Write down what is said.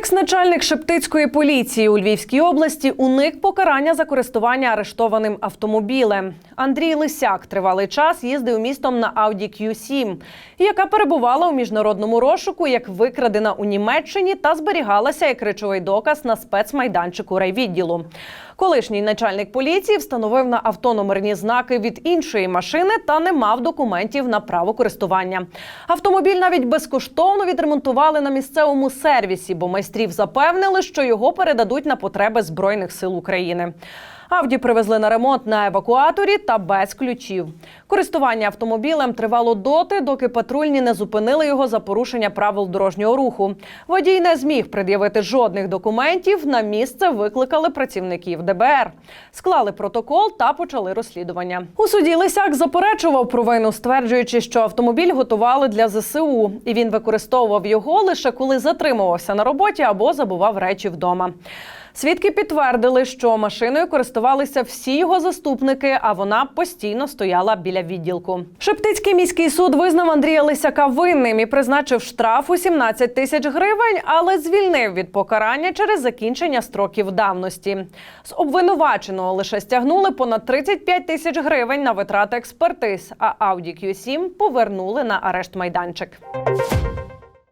Екс-начальник Шептицької поліції у Львівській області уник покарання за користування арештованим автомобілем. Андрій Лисяк тривалий час їздив містом на Audi Q7, яка перебувала у міжнародному розшуку як викрадена у Німеччині та зберігалася як речовий доказ на спецмайданчику райвідділу. Колишній начальник поліції встановив на авто номерні знаки від іншої машини та не мав документів на право користування. Автомобіль навіть безкоштовно відремонтували на місцевому сервісі, бо майстрів запевнили, що його передадуть на потреби збройних сил України. Авді привезли на ремонт на евакуаторі та без ключів. Користування автомобілем тривало доти, доки патрульні не зупинили його за порушення правил дорожнього руху. Водій не зміг пред'явити жодних документів. На місце викликали працівників ДБР. Склали протокол та почали розслідування. У суді Лисяк заперечував провину, стверджуючи, що автомобіль готували для ЗСУ, і він використовував його лише коли затримувався на роботі або забував речі вдома. Свідки підтвердили, що машиною користувалися всі його заступники, а вона постійно стояла біля відділку. Шептицький міський суд визнав Андрія Лисяка винним і призначив штраф у 17 тисяч гривень, але звільнив від покарання через закінчення строків давності. З обвинуваченого лише стягнули понад 35 тисяч гривень на витрати експертиз, а Audi Q7 повернули на арешт майданчик.